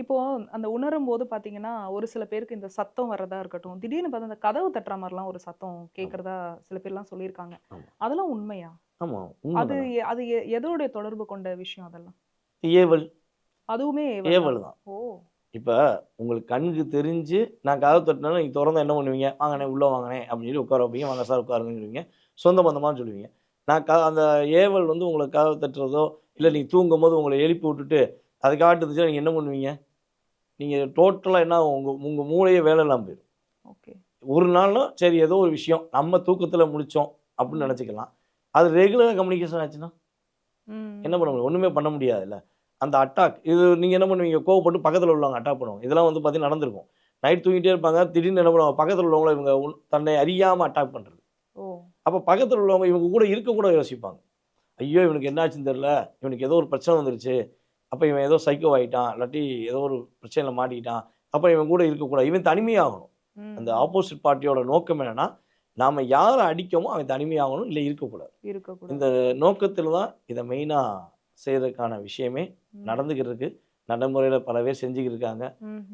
இப்போ அந்த உணரும் போது பாத்தீங்கன்னா ஒரு சில பேருக்கு இந்த சத்தம் வர்றதா இருக்கட்டும் திடீர்னு பார்த்தா அந்த கதவு தட்டுற மாதிரிலாம் ஒரு சத்தம் கேட்கறதா சில பேர்லாம் சொல்லியிருக்காங்க. அதெல்லாம் உண்மையா? ஆமாம் அது அது எதோடைய தொடர்பு கொண்ட விஷயம் அதெல்லாம்? ஏவல். அதுவுமே ஏவல் தான். ஓ. இப்போ உங்களுக்கு கண்ணுக்கு தெரிஞ்சு நான் கதவு தட்டினா நீங்கள் திறந்தா என்ன பண்ணுவீங்க? வாங்கண்ணே உள்ளே வாங்கினேன் அப்படின்னு சொல்லி உட்கார வைப்பீங்க. வாங்க சார் உட்காருங்கன்னு சொல்லுவீங்க. சொந்த பந்தமான்னு சொல்லுவீங்க. நான் க அந்த ஏவல் வந்து உங்களை கதவு தட்டுறதோ இல்லை நீங்கள் தூங்கும் போது உங்களை எழுப்பி விட்டுட்டு அதை காட்டுச்சுன்னா நீங்கள் என்ன பண்ணுவீங்க? நீங்கள் டோட்டலாக என்ன உங்கள் உங்கள் மூளையே வேலை இல்லாமல் போயிடும். ஓகே. ஒரு நாள்னா சரி ஏதோ ஒரு விஷயம் நம்ம தூக்கத்தில் முடித்தோம் அப்படின்னு நினச்சிக்கலாம். அது ரெகுலராக கம்யூனிகேஷன் ஆச்சுன்னா என்ன பண்ண முடியும்? ஒன்றுமே பண்ண முடியாதுல்ல. அந்த அட்டாக் இது நீங்கள் என்ன பண்ணுவீங்க? கோவப்பட்டு பக்கத்தில் உள்ளவங்க அட்டாக் பண்ணுவாங்க. இதெல்லாம் வந்து பார்த்தீங்கன்னா நடந்திருக்கும். நைட் தூங்கிட்டே இருப்பாங்க. திடீர்னு என்ன பண்ணுவாங்க? பக்கத்தில் உள்ளவங்கள இவங்க தன்னை அறியாமல் அட்டாக் பண்ணுறது அப்போ பக்கத்தில் உள்ளவங்க இவங்க கூட இருக்க கூட யோசிப்பாங்க. ஐயோ இவனுக்கு என்னாச்சுன்னு தெரில இவனுக்கு ஏதோ ஒரு பிரச்சனை வந்துருச்சு. அப்போ இவன் ஏதோ சைக்கோ ஆகிட்டான் இல்லாட்டி ஏதோ ஒரு பிரச்சனையில் மாட்டிக்கிட்டான். அப்போ இவன் கூட இருக்கக்கூடாது. இவன் தனிமையாகணும். அந்த ஆப்போசிட் பார்ட்டியோட நோக்கம் என்னன்னா நாம யாரை அடிக்கமோ அவன் தனிமையாகணும் இல்லை இருக்கக்கூடாது. இருக்கக்கூடாது. இந்த நோக்கத்தில் தான் இதை மெயினாக செய்யறதுக்கான விஷயமே நடந்துக்கிட்டு இருக்கு. நடைமுறையில் பல பேர் செஞ்சுக்கிட்டு இருக்காங்க.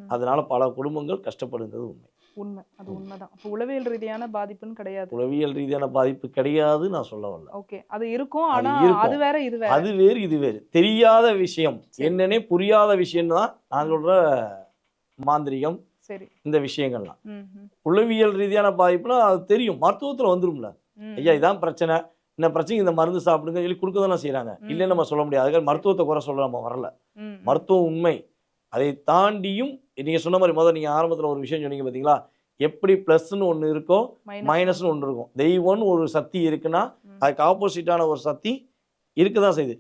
அதனால பல குடும்பங்கள் கஷ்டப்படுங்கிறது உண்மை. உண்மை. அது உண்மைதான். அப்போ உளவியல் ரீதியான பாதிப்புன்னு கிடையாது. உளவியல் ரீதியான பாதிப்பு கிடையாது நான் சொல்ல வரல. ஓகே. அது இருக்கும் அது ஆனா இருக்கும். அது வேற இது வேற. அது வேறு இது வேறு. தெரியாத விஷயம். என்னன்னே புரியாத விஷயம் தான் நான் சொல்ற மாந்திரிகம் சரி. இந்த விஷயங்கள்லாம். உளவியல் ரீதியான பாதிப்புனா அது தெரியும். மருத்துவத்தில் வந்துரும்ல. ஐயா இதான் பிரச்சனை. இந்த பிரச்சனைக்கு இந்த மருந்து சாப்பிடுங்க சொல்லி கொடுக்க தானே செய்கிறாங்க ம். இல்லைன்னு நம்ம சொல்ல முடியாது. அதுக்காக மருத்துவத்தை குறை சொல்ல நம்ம வரல. மருத்துவம் உண்மை அதை தாண்டியும் நீங்கள் சொன்ன மாதிரி முதல்ல நீங்கள் ஆரம்பத்தில் ஒரு விஷயம் சொன்னீங்க பார்த்தீங்களா எப்படி ப்ளஸ்ன்னு ஒன்று இருக்கோ. மைனஸ்னு ஒன்று இருக்கும் தெய்வம்னு ஒரு சக்தி இருக்குன்னா. அதுக்கு ஆப்போசிட்டான ஒரு சக்தி இருக்க தான் செய்யுது